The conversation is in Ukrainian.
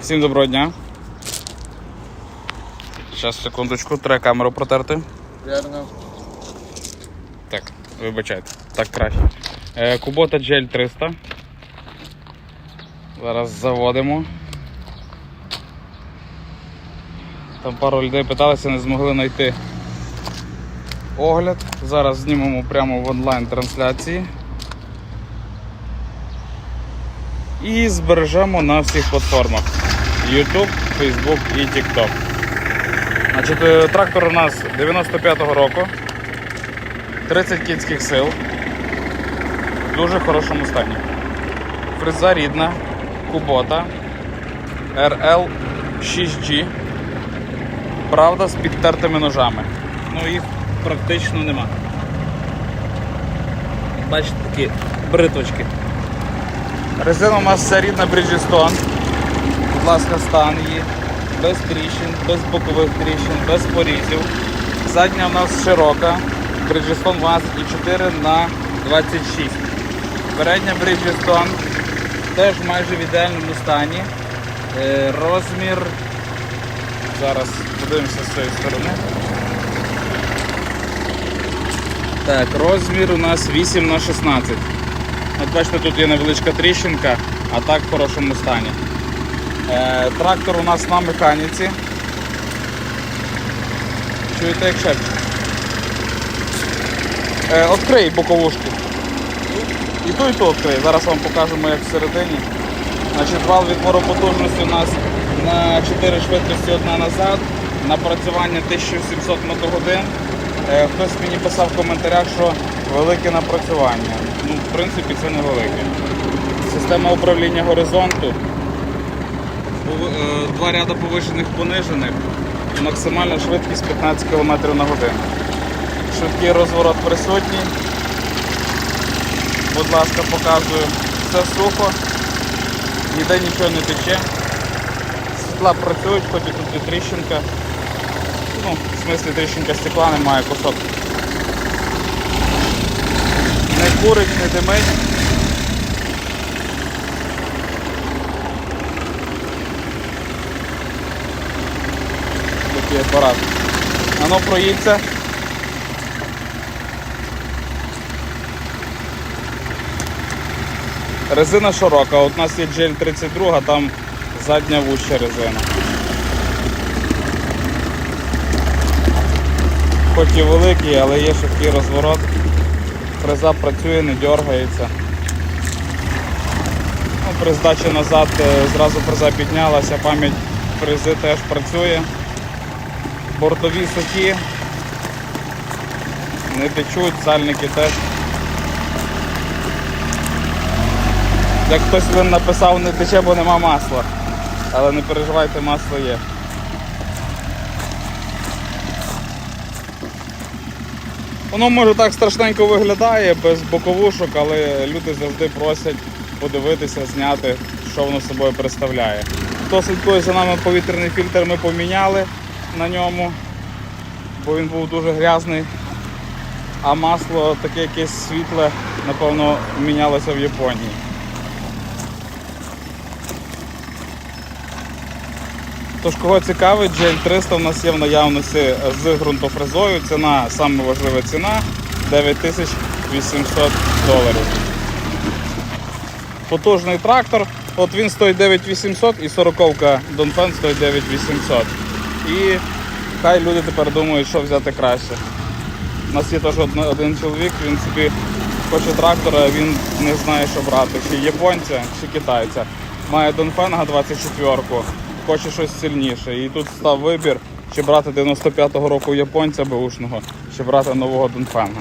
Всім доброго дня. Зараз, секундочку, треба камеру протерти. Верно. Так, вибачайте, так краще. Е, Кубота GL 300. Зараз заводимо. Там пару людей питалися, не змогли знайти огляд. Зараз знімемо прямо в онлайн І збережемо на всіх платформах YouTube, Facebook і TikTok. Значить, е, трактор у нас 95-го року. 30 кінських сил. В дуже хорошому стані. Фреза рідна, Кубота, RL 6G. Правда, з підтертими ножами. Ну їх практично нема. Бачите, такі бриточки. Резина у нас вся рідна Bridgestone. Будь ласка, стан її. Без тріщин, без бокових тріщин, без порізів. Задня у нас широка. Bridgestone 12,4 на 26. Передня Bridgestone теж майже в ідеальному стані. Е, Розмір. Зараз подивимося з цієї сторони. Так, розмір у нас 8 на 16. От бачите, тут є невеличка тріщинка, а так в хорошому стані. Е, трактор у нас на механіці. Чуєте, як шепче? Е, Открий боковушку. І ту, і ту відкрий. Зараз вам покажемо, як всередині. Значить, вал відбору потужності у нас на 4 швидкості одна назад. Напрацювання 1700 мотогодин. Е, Хтось мені писав в коментарях, що велике напрацювання. Ну, в принципі, це не велике. Система управління горизонту. Е, Два ряди повишених понижених. І максимальна швидкість 15 км на годину. Швидкий розворот присутній. Будь ласка, показую. Все сухо, ніде нічого не тече. Світла працюють, хоч і тут є тріщинка. Ну, в смислі тріщинка стекла немає кусок. Не курить, не димить. Такий апарат. Воно проїться. Резина широка, от у нас є GL 32, там задня вуща резина. Хоч і великий, але є швидкий розворот. Фреза працює, не дергається. Ну, при здачі назад е, зразу фреза піднялася, пам'ять фрези теж працює. Бортові сухі, не течуть, сальники теж. Як хтось він написав, не тече, бо нема масла. Але не переживайте, масло є. Воно може так страшненько виглядає, без боковушок, але люди завжди просять подивитися, зняти, що воно собою представляє. Хто слідкує за нами повітряний фільтр ми поміняли на ньому, бо він був дуже грязний. А масло таке якесь світле, напевно, мінялося в Японії. Тож, кого цікавить, GL300 у нас є в наявності з ґрунтофрезою. Ціна, саме важлива ціна 9800 доларів. Потужний трактор, от він стоїть 9800 і 40-ка Донфен стоїть 9800. І хай люди тепер думають, що взяти краще. У нас є теж один чоловік, він собі хоче трактора, він не знає, що брати, чи японця, чи китайця. Має Донфенга 24-ку, хоче щось сильніше. І тут став вибір, чи брати 95-го року японця беушного, чи брати нового Донфенга.